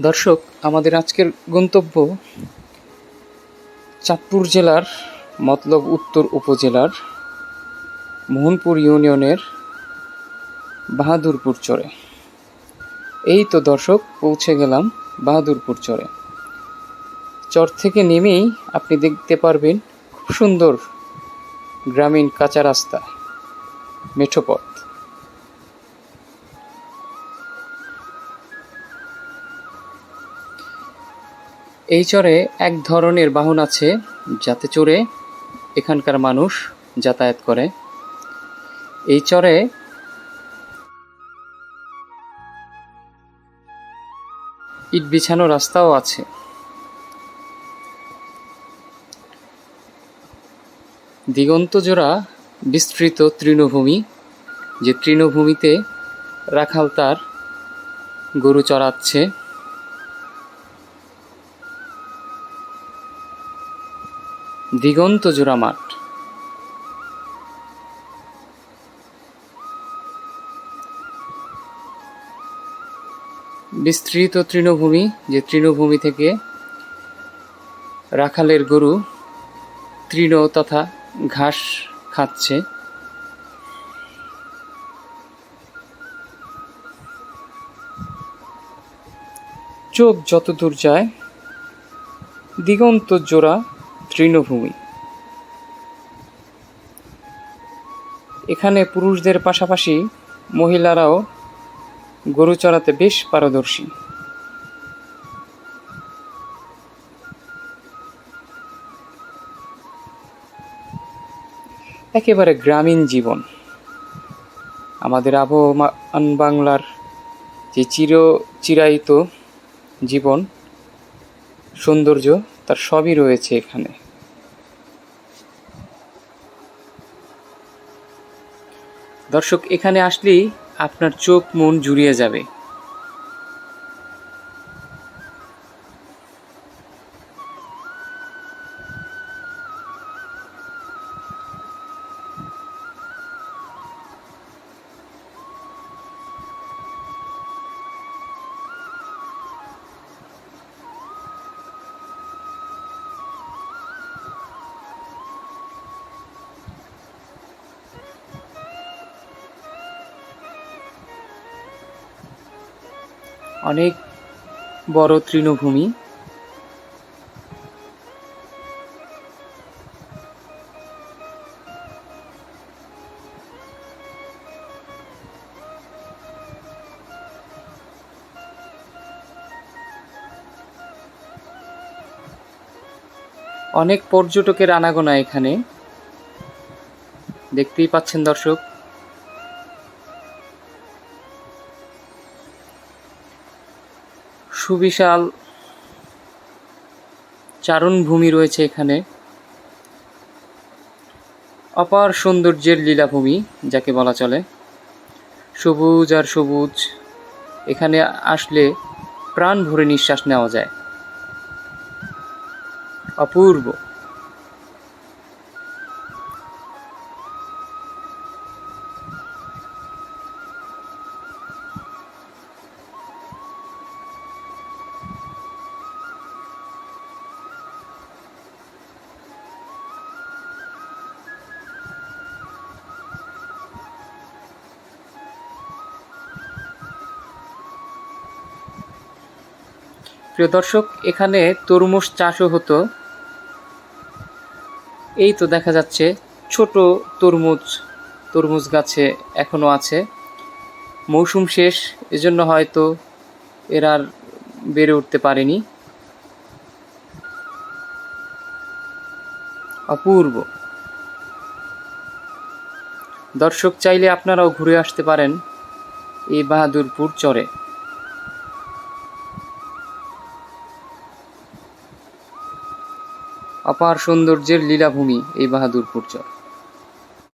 দর্শক, আমাদের আজকের গন্তব্য চাঁদপুর জেলার মতলব উত্তর উপজেলার মোহনপুর ইউনিয়নের বাহাদুরপুর চরে। এই তো দর্শক, পৌঁছে গেলাম বাহাদুরপুর চরে। চর থেকে নেমেই আপনি দেখতে পারবেন খুব সুন্দর গ্রামীণ কাঁচা রাস্তা মেঠো এই চরে এক ধরনের বাহন আছে যাতে চড়ে এখানকার মানুষ যাতায়াত করে। এই চরে ইট বিছানো রাস্তাও আছে। দিগন্ত জোড়া বিস্তৃত তৃণভূমি, যে তৃণভূমিতে রাখাল তার গরু চড়াচ্ছে। দিগন্ত জোড়া মাঠ। বিস্তৃত তৃণভূমি, যে তৃণভূমি থেকে রাখালের গরু তৃণ তথা ঘাস খাচ্ছে। চোখ যত দূর যায়, দিগন্ত জোড়া তৃণভূমি। এখানে পুরুষদের পাশাপাশি মহিলারাও গরু চড়াতে বেশ পারদর্শী। একেবারে গ্রামীণ জীবন। আমাদের আবহমান বাংলার যে চির চিরায়িত জীবন, সৌন্দর্য তার সবই রয়েছে এখানে। দর্শক এখানে আসলেই আপনার চোখ মন জুড়িয়ে যাবে। অনেক বড় তৃণভূমি। অনেক পর্যটকের আনাগোনা এখানে। দেখতেই পাচ্ছেন দর্শক। সুবিশাল চারণভূমি রয়েছে এখানে। অপার সৌন্দর্যের লীলাভূমি, যাকে বলা চলে। সবুজ আর সবুজ, এখানে আসলে প্রাণ ভরে নিঃশ্বাস নেওয়া যায়। অপূর্ব। প্রিয় দর্শক, এখানে তরমুজ চাষও হতো। এই তো দেখা যাচ্ছে ছোট তরমুজ তরমুজ গাছে এখনও আছে। মৌসুম শেষ, এজন্য হয়তো এরা আর বেড়ে উঠতে পারেনি। অপূর্ব। দর্শক চাইলে আপনারাও ঘুরে আসতে পারেন এই বাহাদুরপুর চরে। অপার সৌন্দর্যের লীলাভূমি এই বাহাদুরপুর চর।